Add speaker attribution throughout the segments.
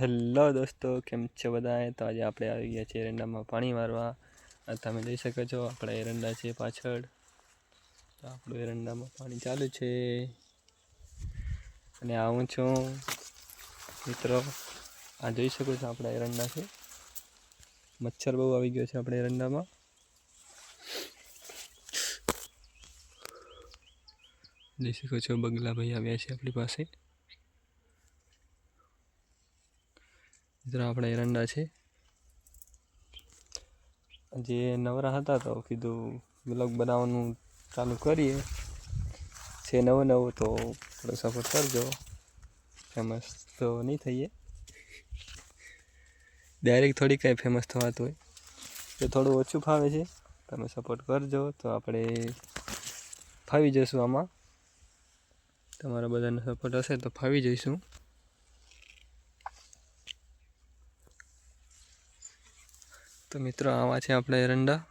Speaker 1: Hello દોસ્તો, કેમ છે બધાએ? તો આજે આપણે આવી ગયા છીએ એરંડામાં પાણી મારવા તમે જોઈ શકો છો, આપણા એરંડા છે પાછળ. તો આપણું એરંડામાં પાણી ચાલુ છે. અને આવું છું. મિત્રો, આ જોઈ શકો છો આપણા એરંડા છે. મચ્છર બહુ આવી ગયો છે આપણે એરંડામાં. જોઈ શકો છો, બગલાભાઈ આવ્યા છે આપણી પાસે. મિત્રો, આપણા એરંડા છે. જે નવરા હતા તો કીધું બ્લોગ બનાવવાનું ચાલુ કરીએ. છે નવું નવું તો થોડો સપોર્ટ કરજો. ફેમસ તો નહીં થઈએ. ડાયરેક્ટ થોડી કાંઈ ફેમસ થવાતું હોય. તો થોડું ઓછું ફાવે છે. તમે સપોર્ટ કરજો તો આપણે ફાવી જઈશું આમાં. તમારા બધાનો સપોર્ટ હશે તો ફાવી જઈશું. તો મિત્રો, આવા છે આપણા એરંડા.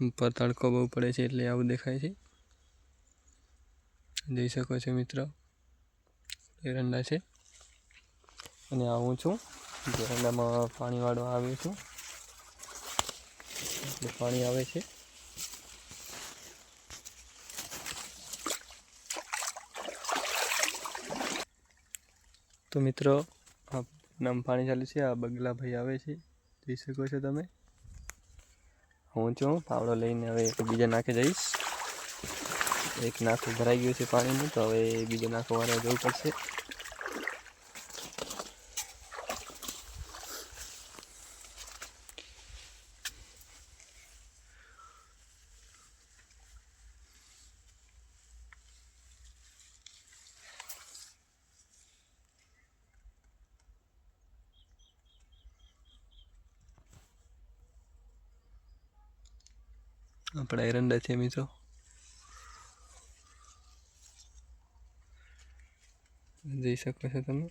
Speaker 1: ઉપર તડકો બહુ પડે છે એટલે આવું દેખાય છે. જોઈ શકો છો મિત્રો, એરંડા છે. અને આવું છું. એરંડામાં પાણી વાળવા આવ્યો છું. એટલે પાણી આવે છે. તો મિત્રો, આ નામ પાણી ચાલુ છે. આ બગલા ભાઈ આવે છે. જોઈ શકો છો તમે. હું છું, પાવડો લઈને હવે બીજા નાખે જઈશ. એક નાખું ભરાઈ ગયું છે પાણીનું, તો હવે બીજો નાખો વાળા જવું પડશે. આપણા એરંડા છે મિત્રો. જઈ શકો છો તમે?